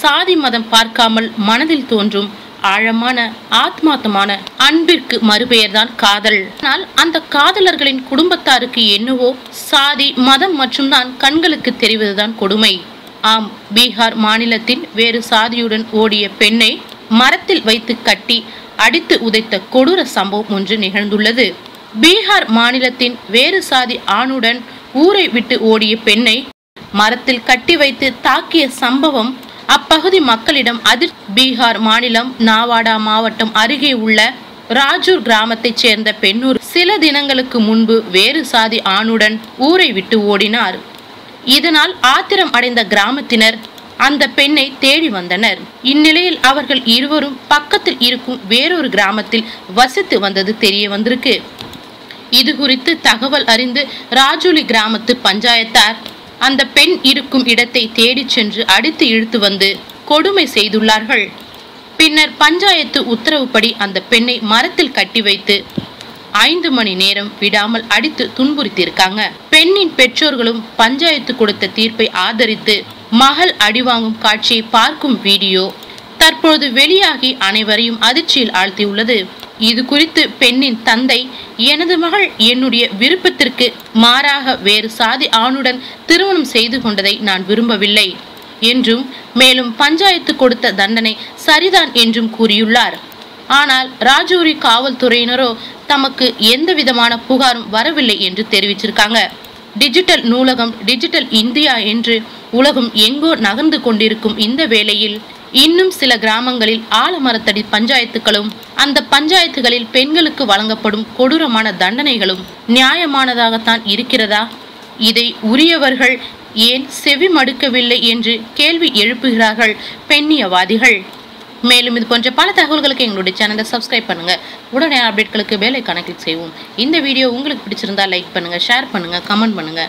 சாதி மதம் பார்க்காமல் மனதில் தோன்றும் ஆழமான ஆத்மாத்தமான அன்பிற்கு மறுபெயர்தான் காதல். ஆனால் அந்த காதலர்களின் குடும்பத்தாருக்கு என்னவோ சாதி மதம் மற்றும் தான் கண்களுக்கு தெரிவதுதான் கொடுமை. ஆம் பீகார் மாநிலத்தின் வேறு சாதியுடன் ஓடிய பெண்ணை மரத்தில் வைத்து கட்டி அடித்து உதைத்த கொடூர சம்பவம் ஒன்று நிகழ்ந்துள்ளது. பீகார் மாநிலத்தின் வேறு சாதி ஆணுடன் ஊரை விட்டு ஓடிய பெண்ணை மரத்தில் கட்டி வைத்து தாக்கிய சம்பவம் அப்பகுதி மக்களிடம் அதிர் பீகார் மாநிலம் நாவாடா மாவட்டம் அருகே உள்ள ராஜூர் கிராமத்தைச் சேர்ந்த பெண்ணூர் சில தினங்களுக்கு முன்பு வேறு சாதி ஆணுடன் ஊரை விட்டு ஓடினார். இதனால் ஆத்திரம் அடைந்த கிராமத்தினர் அந்த பெண்ணை தேடி வந்தனர். இந்நிலையில் அவர்கள் இருவரும் பக்கத்தில் இருக்கும் வேறொரு கிராமத்தில் வசித்து வந்தது தெரிய வந்திருக்கு. இது குறித்து தகவல் அறிந்து ராஜூலி கிராமத்து பஞ்சாயத்தார் அந்த பெண் இருக்கும் இடத்தை தேடிச் சென்று அடித்து இழுத்து வந்து கொடுமை செய்துள்ளார்கள். பின்னர் பஞ்சாயத்து உத்தரவுப்படி அந்த பெண்ணை மரத்தில் கட்டி வைத்து ஐந்து மணி நேரம் விடாமல் அடித்து துன்புறுத்தியிருக்காங்க. பெண்ணின் பெற்றோர்களும் பஞ்சாயத்து கொடுத்த தீர்ப்பை ஆதரித்து மகள் அடிவாங்கும் காட்சியை பார்க்கும் வீடியோ தற்பொழுது வெளியாகி அனைவரையும் அதிர்ச்சியில் ஆழ்த்தியுள்ளது. இது குறித்து பெண்ணின் தந்தை எனது மகள் என்னுடைய விருப்பத்திற்கு மாறாக வேறு சாதி ஆணுடன் திருமணம் செய்து கொண்டதை நான் விரும்பவில்லை என்றும் மேலும் பஞ்சாயத்து கொடுத்த தண்டனை சரிதான் என்றும் கூறியுள்ளார். ஆனால் ராஜூரி காவல்துறையினரோ தமக்கு எந்த விதமான புகாரும் வரவில்லை என்று தெரிவிச்சிருக்காங்க. டிஜிட்டல் நூலகம் டிஜிட்டல் இந்தியா என்று உலகம் எங்கோ நகர்ந்து கொண்டிருக்கும் இந்த வேளையில் இன்னும் சில கிராமங்களில் ஆலமரத்தடி பஞ்சாயத்துகளும் அந்த பஞ்சாயத்துகளில் பெண்களுக்கு வழங்கப்படும் கொடூரமான தண்டனைகளும் நியாயமானதாகத்தான் இருக்கிறதா? இதை உரியவர்கள் ஏன் செவி மடுக்கவில்லை என்று கேள்வி எழுப்புகிறார்கள் பெண்ணியவாதிகள். மேலும் இது போன்ற பல தகவல்களுக்கு எங்களுடைய சேனலை சப்ஸ்கிரைப் பண்ணுங்க. உடனே அப்டேட்களுக்கு வேலை கணக்கில் செய்வோம். இந்த வீடியோ உங்களுக்கு பிடிச்சிருந்தா லைக் பண்ணுங்க ஷேர் பண்ணுங்க கமெண்ட் பண்ணுங்க.